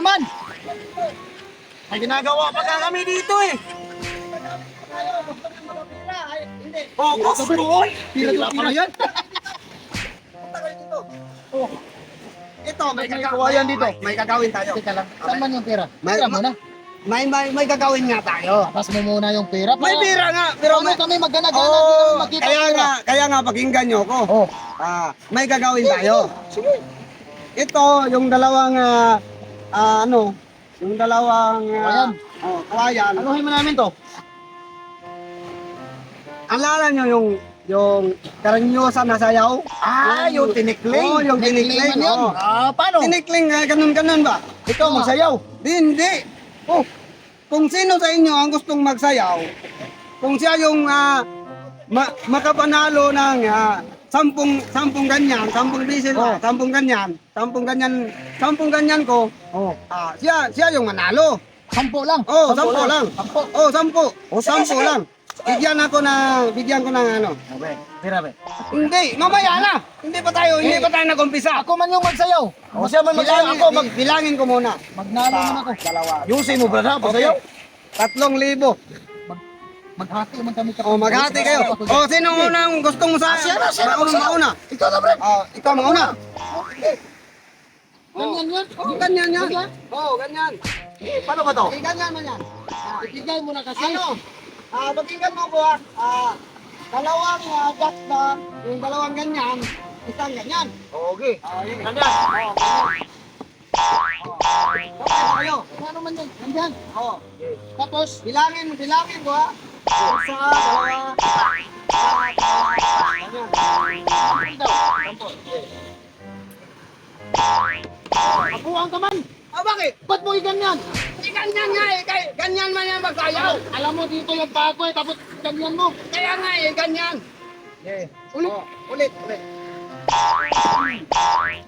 naman. May ginagawa pa ka kami dito eh. Oh, gusto ko. Pira to pira yan. Ito, may gagawin kawayan dito. May gagawin tayo. Teka lang. Saan man yung pera? May- Pira muna. May, may, may gagawin nga tayo. Tapas mo muna yung pera. May para- pira nga, pero Paano may... kami magganagana? Hindi Oh, namin makita kaya ang pera. nga, kaya nga pakinggan nyo ko. Oh. Ah, may gagawin tayo. Ito, yung dalawang, ah, ah, ano, yung dalawang, ah, Kawayan. oh, kawayan. Anuhin mo namin to? Alala nyo yung, yung karanyosa na sayaw? Ah, yung tinikling. Oh, yung tinikling. Tinikling yun. Oh. Ah, paano? Tinikling, ah, ganun-ganun ba? Ikaw magsayaw. Di, Hindi. Oh, kung sino sa inyo ang gustong magsayaw, kung siya yung ah, ma- makapanalo ng ah, sampung, sampung ganyan, sampung bisil, Oh. ah, sampung ganyan, sampung ganyan, sampung ganyan ko, Oh. ah, siya, siya yung manalo. Sampo lang. Oh, sampo lang. Sampo. Oh, sampu. Oh, sige, sampu sige. lang. Bigyan ako na, bigyan ko ng ano. Okay. Pira, be. Hindi, mamaya na. Hindi pa tayo, hindi pa tayo nag-umpisa. Ako man yung magsayaw. O siya man magsayaw. Bilangin, Ako mag... bi- bilangin ko muna. Magnalo man ako. Dalawa. Yusin mo, brother. Pagsayaw. Tatlong libo. Maghati man kami Oh, maghati kayo. Oh, sino unang gustong sa Ah, siya na, siya na, mauna mauna? Ikaw na, bre. Oh, ikaw mauna. Ganyan yan. Oh, ganyan yan. Ganyan? Oh, ganyan. Eh, Paano ba to? Eh, ganyan man yan. Ah, Ibigay mo na kasi. ano? Ah, pakinggan mo ko ah. Ah, dalawang uh, jack na, yung dalawang ganyan, isang ganyan. Okay. Oh, yun. Ganyan. Oh, ganyan. Oh, okay na kayo. Ano man yan? Ganyan. Oh, Tapos, bilangin, bilangin ko ah. Isa, abuang ka man. Ah, bakit? Ba't mo ganyan? Eh, ganyan nga eh. Kay- Ganyan man yan magsayaw. Alam mo dito yung pako eh, tapos ganyan mo. Kaya nga eh, ganyan. Yeah. Ulit. ulit, ulit.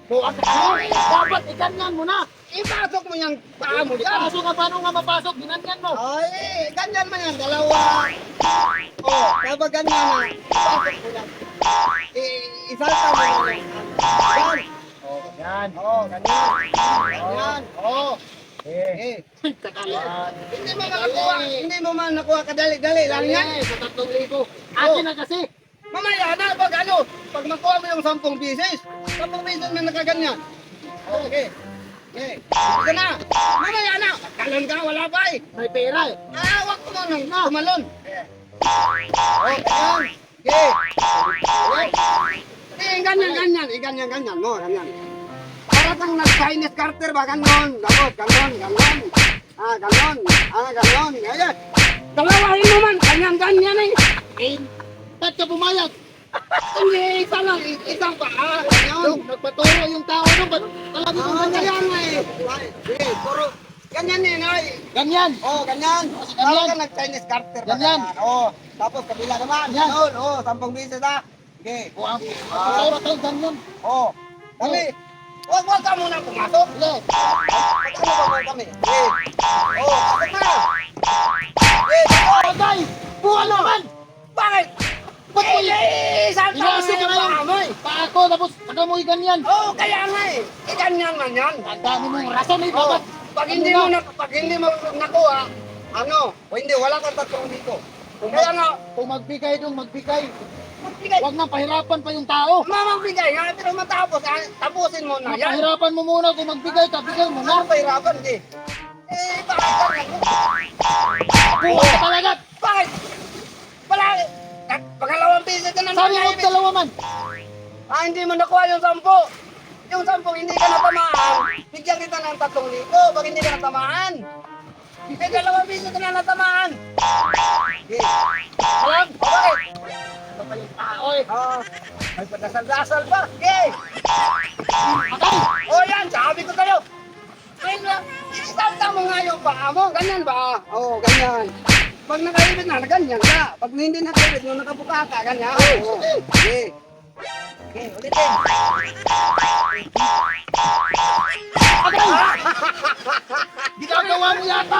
Bukas ka mo. Dapat iganyan mo na. Ipasok mo yung paa mo dito. Kaso ka paano nga mapasok? Ginanyan mo. Ay, ganyan man yan. Dalawa. Oh, kapag ganyan na, ipasok mo yan. I- isalta mo yan. Yan. Oh, ganyan. Oh, ganyan. Ganyan. Oh. Eh. Eh. Hindi mo makakuha. Hindi mo man nakuha kadali-dali lang yan. Sa tatlong libo. Akin na kasi. Mamaya na, pag ano, pag makuha mo yung sampung pieces, sampung pieces na nakaganyan. Okay. Okay. Ito na. Mamaya na. Kalon ka, wala pa eh. May pera eh. Ah, wag mo nang tumalon. Okay. Okay. Eh, ganyan, ganyan. Eh, ganyan, ganyan mo. Ganyan. Para kang nag-Chinese Carter ba? Ganon. Ganon, ganon, ganon. Ah, ganon. Ah, ganon. Ganyan. Dalawahin mo man. Ganyan, ganyan eh. Eh, ba't ka pumayag? Hindi, isa lang. Isang pa. Ganyan. Yung, nagpaturo yung tao nung ba't palagi kong Ah, ganyan? ganyan nga eh. Sige, puro. Ganyan eh, Nay. Ganyan. Oh, ganyan. ganyan. Ka nag-Chinese Carter. Ganyan. Oh, tapos kabila naman. Ganyan. Ganon. Oh, sampung beses ah. Okay. O, ang paturo tayo ganyan. Oh, kami. Wag wag ka muna pumasok. Sige. Ano ba kami? Eh. Oh, pasok na. Eh, pasok. Agay! Paako tapos saka mo ganyan. Oh, kaya nga eh. Eh, ganyan man yan. Ang dami mong rason eh. Oh, Dapat pag hindi mo na, pag hindi mo nakuha, ano, o hindi, wala kang tatlong dito. Kaya nga, kung magbigay dong magbigay. magbigay. Huwag nang pahirapan pa yung tao. Mamagbigay nga, pero matapos, ah, tapusin mo na yan. Pahirapan mo muna kung magbigay ka, bigay mo na. Ano pahirapan, di? Eh, bakit ka Buwan ka talaga. Bakit? Wala, pangalawang piso ka naman. Sabi mo dalawa man. Ah, hindi mo nakuha yung sampo. Yung sampo, hindi ka natamaan. Bigyan kita ng tatlong libo pag hindi ka natamaan. Eh, dalawang piso ka na natamaan. Okay. Alam? Bakit? Ito pa yung tao eh. Ah, may padasal-dasal pa. Okay. Akay! O yan, sabi ko sa'yo. Ayun lang, isalta mo nga yung paa mo. Ganyan ba? Oo, ganyan. Pag nakaibit na, ganyan ka. Pag hindi nakaibit, nung nakabuka ka, ganyan. Oo. Okay. Okay, ulitin. Ginagawa mo yata.